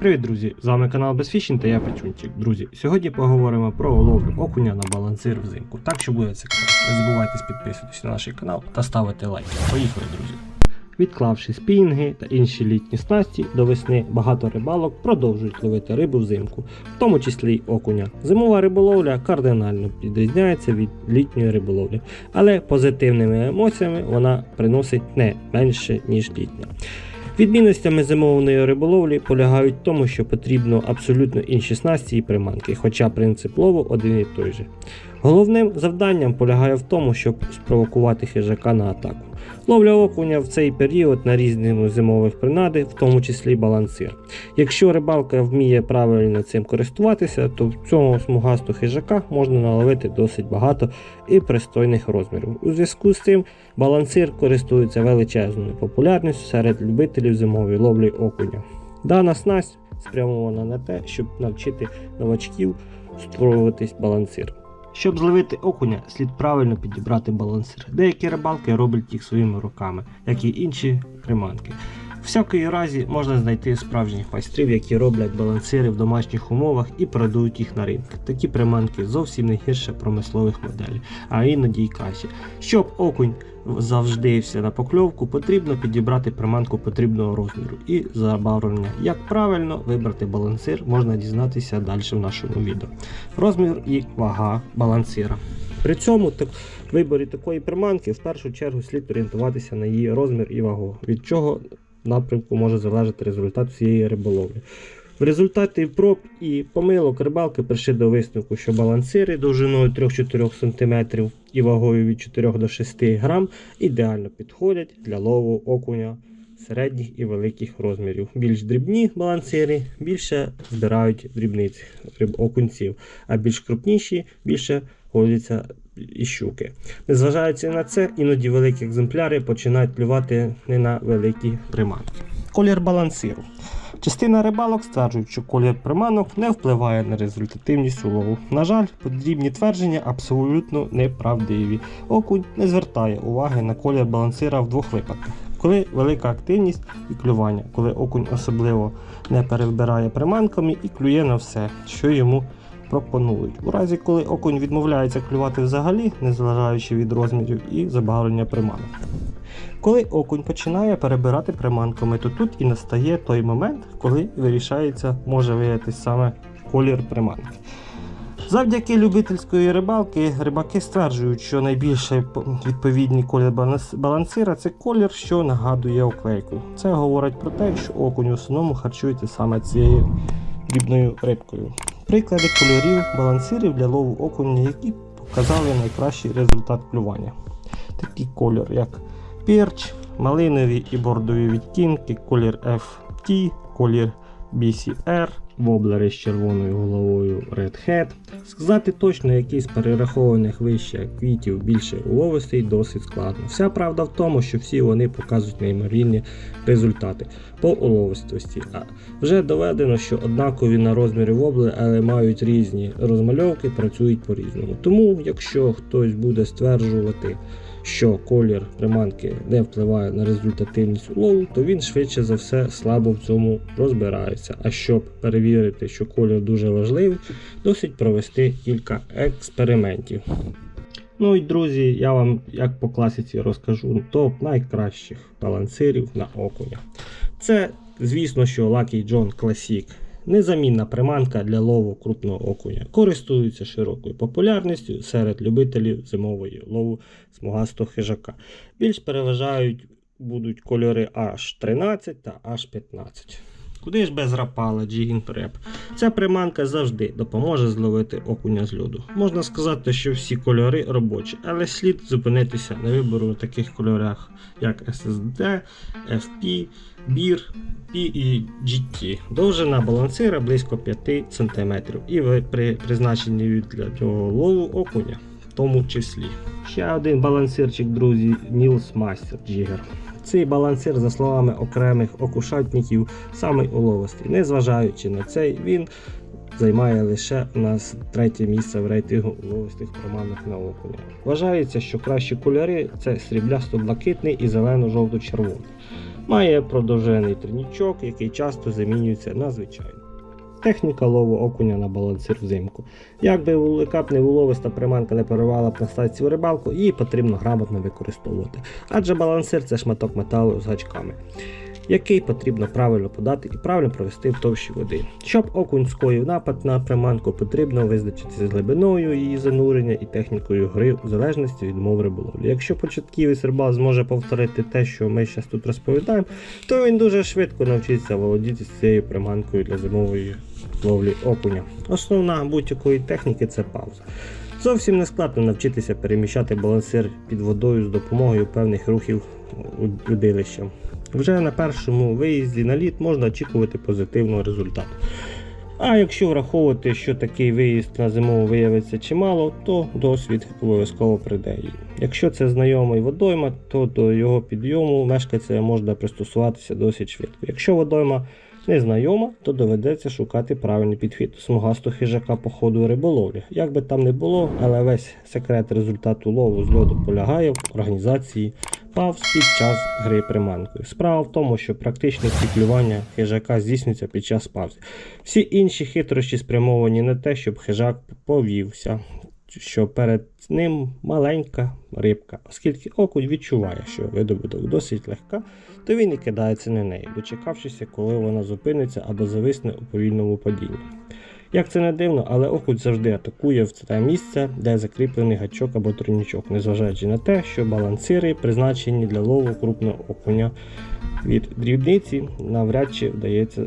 Привіт, друзі! З вами канал Безфішін та я Печунчик. Друзі, сьогодні поговоримо про ловлю окуня на балансир взимку. Так що буде цікаво. Не забувайте підписуватися на наш канал та ставити лайк. Поїхали, друзі! Відклавши спінги та інші літні снасті до весни, багато рибалок продовжують ловити рибу взимку, в тому числі й окуня. Зимова риболовля кардинально відрізняється від літньої риболовлі, але позитивними емоціями вона приносить не менше, ніж літня. Відмінностями зимовної риболовлі полягають в тому, що потрібно абсолютно інші снасті і приманки, хоча принцип лову один і той же. Головним завданням полягає в тому, щоб спровокувати хижака на атаку. Ловля окуня в цей період на різні зимових принади, в тому числі балансир. Якщо рибалка вміє правильно цим користуватися, то в цього смугастого хижака можна наловити досить багато і пристойних розмірів. У зв'язку з цим балансир користується величезною популярністю серед любителів зимової ловлі окуня. Дана снасть спрямована на те, щоб навчити новачків створюватись балансир. Щоб зловити окуня, слід правильно підібрати балансир. Деякі рибалки роблять їх своїми руками, як і інші приманки. Всякої разі можна знайти справжніх майстрів, які роблять балансири в домашніх умовах і продають їх на ринок. Такі приманки зовсім не гірше промислових моделей, а іноді й краще. Щоб окунь завжди на покльовку, потрібно підібрати приманку потрібного розміру і забарвлення. Як правильно вибрати балансир, можна дізнатися далі в нашому відео. Розмір і вага балансира. При цьому так, виборі такої приманки в першу чергу слід орієнтуватися на її розмір і вагу, від чого напрямку може залежати результат всієї риболовлі. В результаті проб і помилок рибалки прийшли до висновку, що балансири довжиною 3-4 см і вагою від 4 до 6 грам ідеально підходять для лову окуня середніх і великих розмірів. Більш дрібні балансири більше збирають дрібниць окунців, а більш крупніші більше годяться і щуки. Незважаючи на це, іноді великі екземпляри починають клювати не на великі приманки. Колір балансиру. Частина рибалок стверджують, що колір приманок не впливає на результативність улову. На жаль, подібні твердження абсолютно неправдиві. Окунь не звертає уваги на колір балансира в двох випадках. Коли велика активність і клювання, коли окунь особливо не перебирає приманками і клює на все, що йому пропонують. У разі, коли окунь відмовляється клювати взагалі, незважаючи від розмірів і забарвлення приманок. Коли окунь починає перебирати приманками, то тут і настає той момент, коли вирішається, може виявитись саме колір приманки. Завдяки любительської рибалки рибаки стверджують, що найбільше відповідний колір балансира це колір, що нагадує оклейку. Це говорить про те, що окунь в основному харчується саме цією дрібною рибкою. Приклади кольорів балансирів для лову окуня, які показали найкращий результат клювання. Такий колір, як перч, малинові і бордові відтінки, колір FT, колір BCR, воблери з червоною головою Red Hat. Сказати точно, з перерахованих вище квітів більше уловистий, досить складно. Вся правда в тому, що всі вони показують неймовірні результати по уловистості. А вже доведено, що однакові на розмірі вобли, але мають різні розмальовки, працюють по-різному. Тому, якщо хтось буде стверджувати, що колір приманки не впливає на результативність улову, то він швидше за все слабо в цьому розбирається. А щоб перевірити, що колір дуже важливий, досить провести кілька експериментів. Ну і друзі, я вам як по класиці розкажу топ найкращих балансирів на окуня. Це, звісно, що Lucky John Classic. Незамінна приманка для лову крупного окуня. Користується широкою популярністю серед любителів зимової лову смугастого хижака. Більш переважають будуть кольори H13 та H15. Куди ж без рапала Prep? Ця приманка завжди допоможе зловити окуня з льоду. Можна сказати, що всі кольори робочі, але слід зупинитися на вибору у таких кольорах, як SSD, FP, BIR, P і GT. Довжина балансира близько 5 см і ви- при призначенні для лову окуня в тому числі. Ще один балансирчик, друзі, Nils Master Jigger. Цей балансир, за словами окремих окушатників, самий уловистий. Незважаючи на цей, він займає лише у нас третє місце в рейтингу уловистих проманок на окуня. Вважається, що кращі кольори це сріблясто-блакитний і зелено-жовто-червоний. Має продовжений тринічок, який часто замінюється на звичайний. Техніка лову окуня на балансир взимку. Як би велика б не уловиста приманка не перервала б на стацію рибалку, її потрібно грамотно використовувати. Адже балансир це шматок металу з гачками, який потрібно правильно подати і правильно провести в товщі води. Щоб окунь скоїв напад на приманку, потрібно визначитися з глибиною її занурення і технікою гри в залежності від мов риболовлі. Якщо початківець рибал зможе повторити те, що ми зараз тут розповідаємо, то він дуже швидко навчиться володіти цією приманкою для зимової ловлі окуня. Основна будь-якої техніки це пауза. Зовсім не складно навчитися переміщати балансир під водою з допомогою певних рухів удилища. Вже на першому виїзді на лід можна очікувати позитивного результату. А якщо враховувати, що такий виїзд на зиму виявиться чимало, то досвід обов'язково прийде. Якщо це знайомий водойма, то до його підйому мешканця можна пристосуватися досить швидко. Якщо водойма незнайома, то доведеться шукати правильний підхід смугастого хижака по ходу риболовлі. Як би там не було, але весь секрет результату лову з льоду полягає в організації павз під час гри приманкою. Справа в тому, що практичне клювання хижака здійснюється під час паузи. Всі інші хитрощі спрямовані на те, щоб хижак повівся, що перед ним маленька рибка, оскільки окунь відчуває, що видобуток досить легка, то він і кидається на неї, дочекавшися, коли вона зупиниться або зависне у повільному падінні. Як це не дивно, але окунь завжди атакує в те місце, де закріплений гачок або тройнічок, незважаючи на те, що балансири призначені для лову крупного окуня. Від дрібниці навряд чи вдається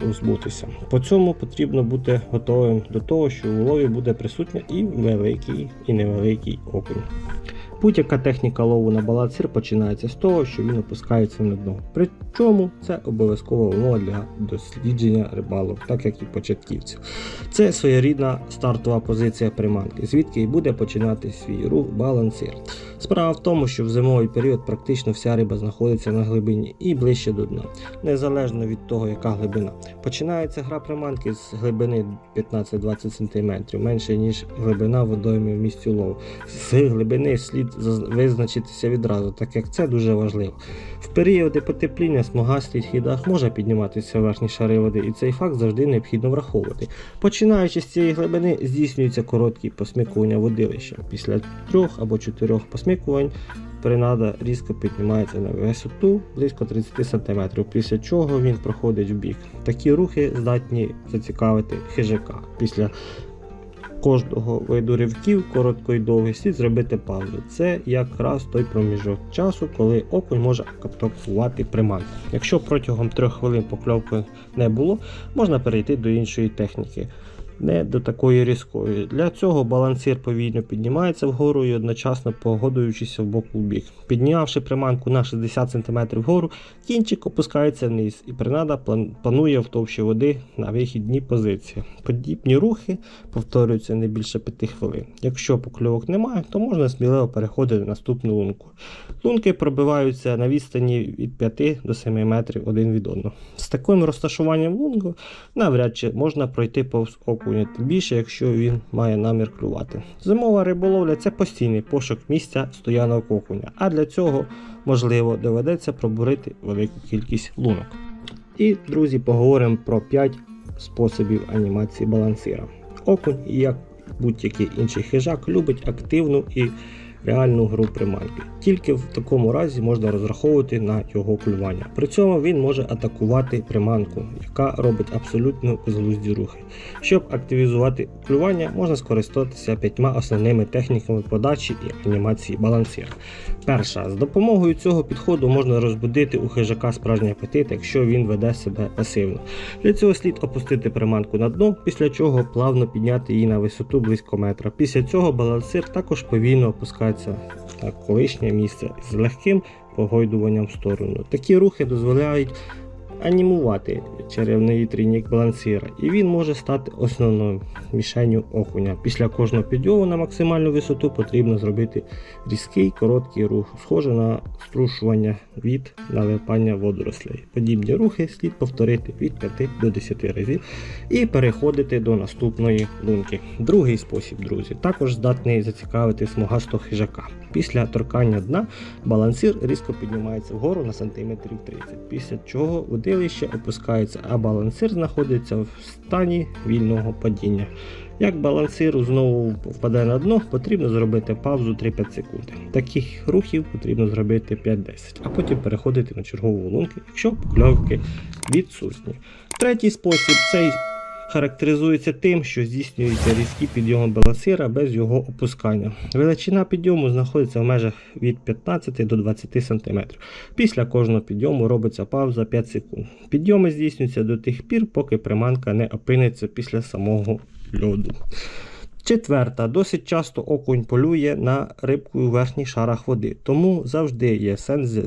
позбутися. По цьому потрібно бути готовим до того, що у лові буде присутня і великий, і невеликий окунь. Будь-яка техніка лову на балансир починається з того, що він опускається на дно. Причому це обов'язкова умова для дослідження рибалок, так як і початківців. Це своєрідна стартова позиція приманки, звідки і буде починати свій рух балансир. Справа в тому, що в зимовий період практично вся риба знаходиться на глибині і ближче до дна, незалежно від того, яка глибина. Починається гра приманки з глибини 15-20 см, менше ніж глибина водойми в місці лову. З глибини слід визначитися відразу, так як це дуже важливо. В періоди потепління смугастий хідах може підніматися верхні шари води, і цей факт завжди необхідно враховувати. Починаючи з цієї глибини, здійснюються короткі посмикування водилища. Після трьох або чотирьох посмикувань принада різко піднімається на висоту близько 30 см, після чого він проходить в бік. Такі рухи здатні зацікавити хижака. Після кожного виду ривків, коротко і довгий, слід зробити паузу. Це якраз той проміжок часу, коли окунь може атакувати приманку. Якщо протягом 3 хвилин покльовки не було, можна перейти до іншої техніки. Не до такої різкої. Для цього балансир повільно піднімається вгору і одночасно погодуючися в бок у бік. Піднявши приманку на 60 см вгору, кінчик опускається вниз і принада планує в товщі води на вихідній позиції. Подібні рухи повторюються не більше 5 хвилин. Якщо покльовок немає, то можна сміливо переходити на наступну лунку. Лунки пробиваються на відстані від 5 до 7 метрів один від одного. З таким розташуванням лунку навряд чи можна пройти повз окуня, тим більше, якщо він має намір клювати. Зимова риболовля це постійний пошук місця стоянок окуня, а для цього, можливо, доведеться пробурити велику кількість лунок. І, друзі, поговоримо про 5 способів анімації балансира. Окунь, як будь-який інший хижак, любить активну і реальну гру приманки. Тільки в такому разі можна розраховувати на його клювання. При цьому він може атакувати приманку, яка робить абсолютно безглузді рухи. Щоб активізувати клювання, можна скористатися п'ятьма основними техніками подачі і анімації балансира. Перша з допомогою цього підходу можна розбудити у хижака справжній апетит, якщо він веде себе пасивно. Для цього слід опустити приманку на дно, після чого плавно підняти її на висоту близько метра. Після цього балансир також повільно опускається на колишнє місце з легким погойдуванням в сторону. Такі рухи дозволяють анімувати черевний трійник балансира, і він може стати основною мішенню окуня. Після кожного підйому на максимальну висоту потрібно зробити різкий короткий рух, схоже на струшування від налипання водорослей. Подібні рухи слід повторити від 5 до 10 разів і переходити до наступної лунки. Другий спосіб, друзі, також здатний зацікавити смугастого хижака. Після торкання дна балансир різко піднімається вгору на сантиметрів 30, після чого удилище опускається, а балансир знаходиться в стані вільного падіння. Як балансир знову впаде на дно, потрібно зробити паузу 3-5 секунд. Таких рухів потрібно зробити 5-10, а потім переходити на чергову лунку, якщо покльовки відсутні. Третій спосіб цей характеризується тим, що здійснюється різкі підйоми балансира без його опускання. Величина підйому знаходиться в межах від 15 до 20 см. Після кожного підйому робиться пауза 5 секунд. Підйоми здійснюються до тих пір, поки приманка не опиниться після самого льоду. Четверта. Досить часто окунь полює на рибку у верхніх шарах води, тому завжди є сенс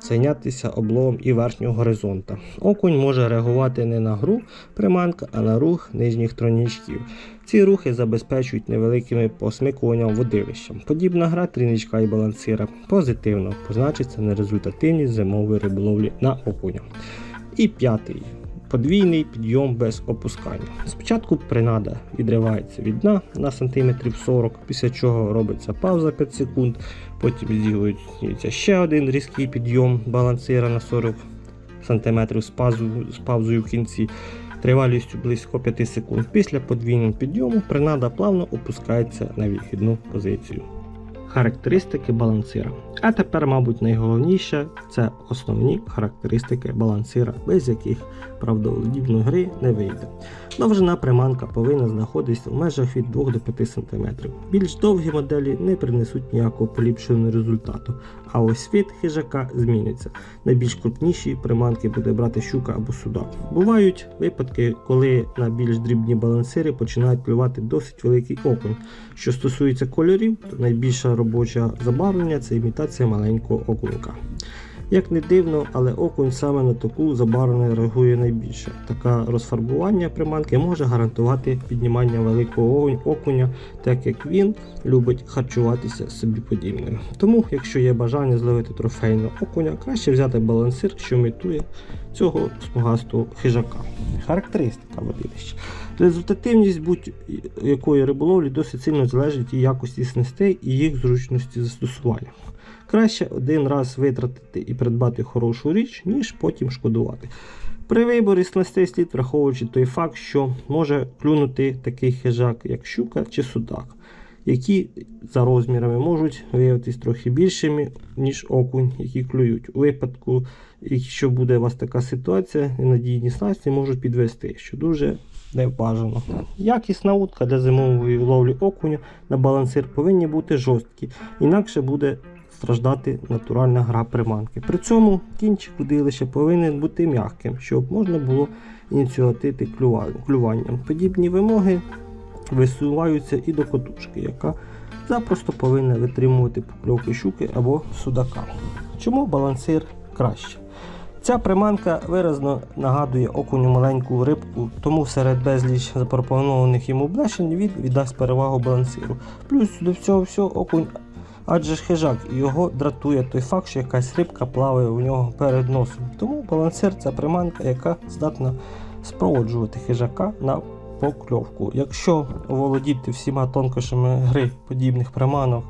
зайнятися обловом і верхнього горизонта. Окунь може реагувати не на гру приманка, а на рух нижніх тронічків. Ці рухи забезпечують невеликими посмикуванням водилища. Подібна гра тріничка і балансира позитивно позначиться на результативність зимової риболовлі на окуня. І п'ятий. Подвійний підйом без опускання. Спочатку принада відривається від дна на сантиметрів 40, після чого робиться пауза 5 секунд, потім здійснюється ще один різкий підйом балансира на 40 см з, паузою- з паузою в кінці, тривалістю близько 5 секунд. Після подвійного підйому принада плавно опускається на вихідну позицію. Характеристики балансира. А тепер, мабуть, найголовніше це основні характеристики балансира, без яких правдолюбної гри не вийде. Довжина приманка повинна знаходитися в межах від 2 до 5 см. Більш довгі моделі не принесуть ніякого поліпшеного результату, а ось від хижака зміниться. Найбільш крупніші приманки буде брати щука або судак. Бувають випадки, коли на більш дрібні балансири починають плювати досить великий окунь. Що стосується кольорів, то найбільша робоча забарвлення це імітація маленького окунька. Як не дивно, але окунь саме на таку забарвлення реагує найбільше. Таке розфарбування приманки може гарантувати піднімання великого окуня, так як він любить харчуватися собі подібним. Тому, якщо є бажання зловити трофейного окуня, краще взяти балансир, що імітує цього смугастого хижака. Характеристика водилища. Результативність будь-якої риболовлі досить сильно залежить від якості снастей і їх зручності застосування. Краще один раз витратити і придбати хорошу річ, ніж потім шкодувати. При виборі снастей слід враховуючи той факт, що може клюнути такий хижак, як щука чи судак, які за розмірами можуть виявитись трохи більшими, ніж окунь, які клюють. У випадку, якщо буде у вас така ситуація, ненадійні снасті можуть підвести, що дуже не бажано. Якісна утка для зимової ловлі окуня на балансир повинні бути жорсткі, інакше буде страждати натуральна гра приманки. При цьому кінчик удилища повинен бути м'яким, щоб можна було ініціювати клюва- клюванням. Подібні вимоги висуваються і до котушки, яка запросто повинна витримувати покльовки щуки або судака. Чому балансир краще? Ця приманка виразно нагадує окуню маленьку рибку, тому серед безліч запропонованих йому блешень він віддасть перевагу балансиру. Плюс до всього всього окунь, адже ж хижак, його дратує той факт, що якась рибка плаває у нього перед носом. Тому балансир це приманка, яка здатна спроводжувати хижака на покльовку. Якщо володіти всіма тонкощами гри подібних приманок,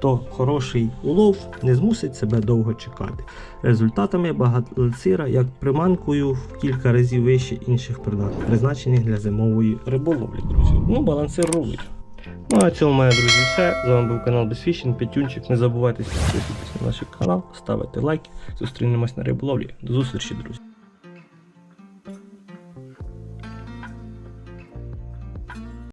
то хороший улов не змусить себе довго чекати. Результатами багатоцира як приманкою в кілька разів вище інших придатних, призначених для зимової риболовлі, друзі. Ну, балансир ровить. Ну а цьому, мене, друзі, все. З вами був канал Безфішін, Петюнчик. Не забувайте підписуватися на наш канал, ставити лайки. Зустрінемось на риболовлі. До зустрічі, друзі.